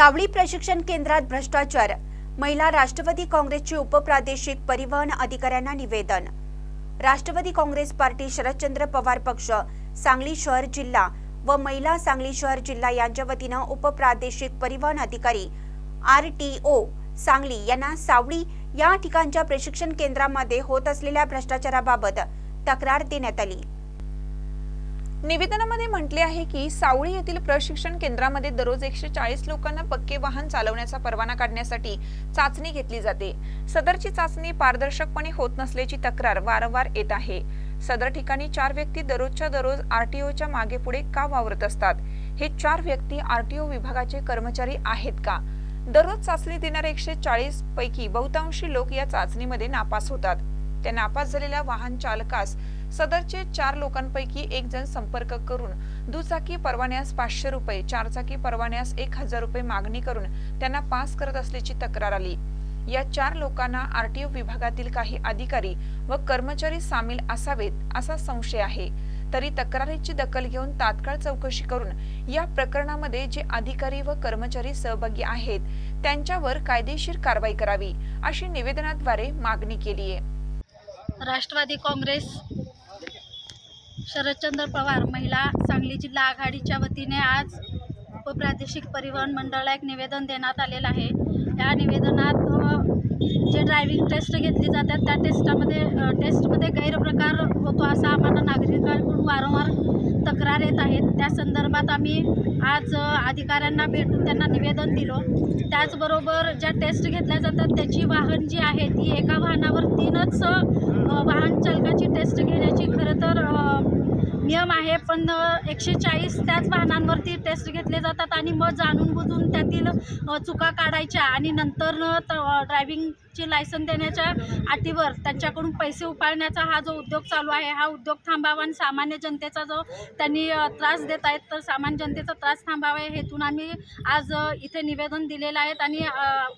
सावळी प्रशिक्षण केंद्रात भ्रष्टाचार. महिला राष्ट्रवादी काँग्रेसचे उपप्रादेशिक परिवहन अधिकाऱ्यांना निवेदन. राष्ट्रवादी काँग्रेस पार्टी शरदचंद्र पवार पक्ष सांगली शहर जिल्हा व महिला सांगली शहर जिल्हा यांच्या वतीनं उपप्रादेशिक परिवहन अधिकारी आर टी ओ सांगली यांना सावळी या ठिकाणच्या प्रशिक्षण केंद्रामध्ये होत असलेल्या भ्रष्टाचाराबाबत तक्रार देण्यात आली. निवेदनामध्ये म्हटले आहे की सावळी येथील प्रशिक्षण केंद्रामध्ये दररोज एकशे चाळीस लोकांना पक्के वाहन चालवण्याचा परवाना काढण्यासाठी चाचणी घेतली जाते. सदरची चाचणी पारदर्शकपणे होत नसल्याची तक्रार वारंवार येत आहे. सदर ठिकाणी चार व्यक्ती दररोजच्या दररोज आरटीओच्या मागे पुढे का वावरत असतात? हे चार व्यक्ती आरटीओ विभागाचे कर्मचारी आहेत का? दररोज चाचणी देणारे एकशे चाळीस पैकी बहुतांशी लोक या चाचणीमध्ये नापास होतात. त्या नापास झालेल्या वाहन चालकास सदरचे चार लोकांपैकी एक जण संपर्क करून दुचाकी परवान्यास पाचशे रुपये चारचाकी परवान्यास एक हजार रुपये मागणी करून त्यांना पास करत असल्याची तक्रार आली. या चार लोकांना आरटीओ विभागातील काही अधिकारी व कर्मचारी सामील असावेत असा संशय आहे. तरी तक्रारीची दखल घेऊन तात्काळ चौकशी करून या प्रकरणामध्ये जे अधिकारी व कर्मचारी सहभागी आहेत त्यांच्यावर कायदेशीर कारवाई करावी अशी निवेदनाद्वारे मागणी केली आहे राष्ट्रवादी काँग्रेस शरदचंद्र पवार महिला सांगली जिल्हा आघाडीच्या वतीने आज उपप्रादेशिक परिवहन मंडळाला एक निवेदन देण्यात आलेलं आहे. या निवेदनात जे ड्रायव्हिंग टेस्ट घेतली जातात त्या टेस्टामध्ये टेस्टमध्ये गैरप्रकार होतो असा आम्हाला नागरिकांकडून वारंवार तक्रार येत आहेत. त्या संदर्भात आम्ही आज अधिकाऱ्यांना भेटून त्यांना निवेदन दिलो. त्याचबरोबर ज्या टेस्ट घेतल्या जातात त्याची वाहन जी आहे ती एका वाहनावर तीनच वाहन चालकाची टेस्ट घेण्याची. खरं तर नियम आहे पण एकशे चाळीस त्याच वाहनांवरती टेस्ट घेतले जातात आणि मग जाणून बुजून त्यातील चुका काढायच्या आणि नंतर ड्रायव्हिंगची लायसन देण्याच्या अटीवर त्यांच्याकडून पैसे उपाळण्याचा हा जो उद्योग चालू आहे हा उद्योग थांबावा आणि सामान्य जनतेचा जो त्यांनी त्रास देत आहेत तर सामान्य जनतेचा त्रास थांबावा या हेतून आम्ही आज इथे निवेदन दिलेलं आहेत आणि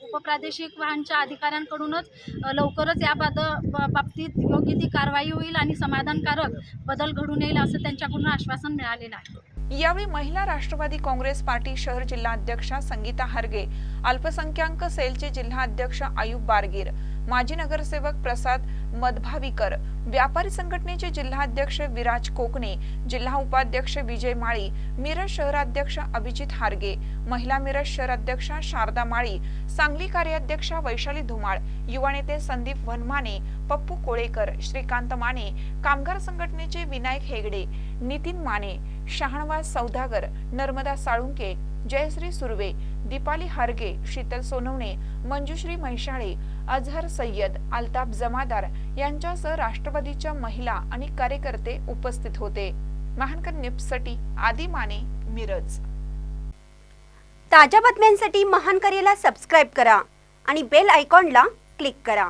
उपप्रादेशिक वाहनच्या अधिकाऱ्यांकडूनच लवकरच या बाबतीत योग्य ती कारवाई होईल आणि समाधानकारक बदल घडून येईल असं त्यांच्याकडून आश्वासन मिळालेलं आहे. यावेळी महिला राष्ट्रवादी काँग्रेस पार्टी शहर जिल्हा अध्यक्षा संगीता हरगे अल्पसंख्याक सेलचे जिल्हा अध्यक्ष आयुब बारगीर माजी नगरसेवक प्रसाद मधभावीकर व्यापारी संघटनेचे जिल्हाध्यक्ष विराज कोकणे जिल्हा उपाध्यक्ष विजय माळी मिरज शहराध्यक्ष अभिजित हारगे महिला मिरज शहराध्यक्षा शारदा माळी सांगली कार्याध्यक्षा वैशाली धुमाळ युवा नेते संदीप वनमाने पप्पू कोळेकर श्रीकांत माने कामगार संघटनेचे विनायक हेगडे नितीन माने शहाणवाज सौदागर नर्मदा साळुंके जयश्री सुर्वे दीपाली हारगे शीतल सोनवणे मंजुश्री म्हैसाळे अझहर सय्यद अल्ताफ जमादार यांच्यासह राष्ट्रवादीच्या महिला आणि कार्यकर्ते उपस्थित होते. महानकर निप्सटी आदी माने मिरज. ताज्या बातम्यांसाठी महानकरेला सबस्क्राईब करा आणि बेल आयकॉनला क्लिक करा.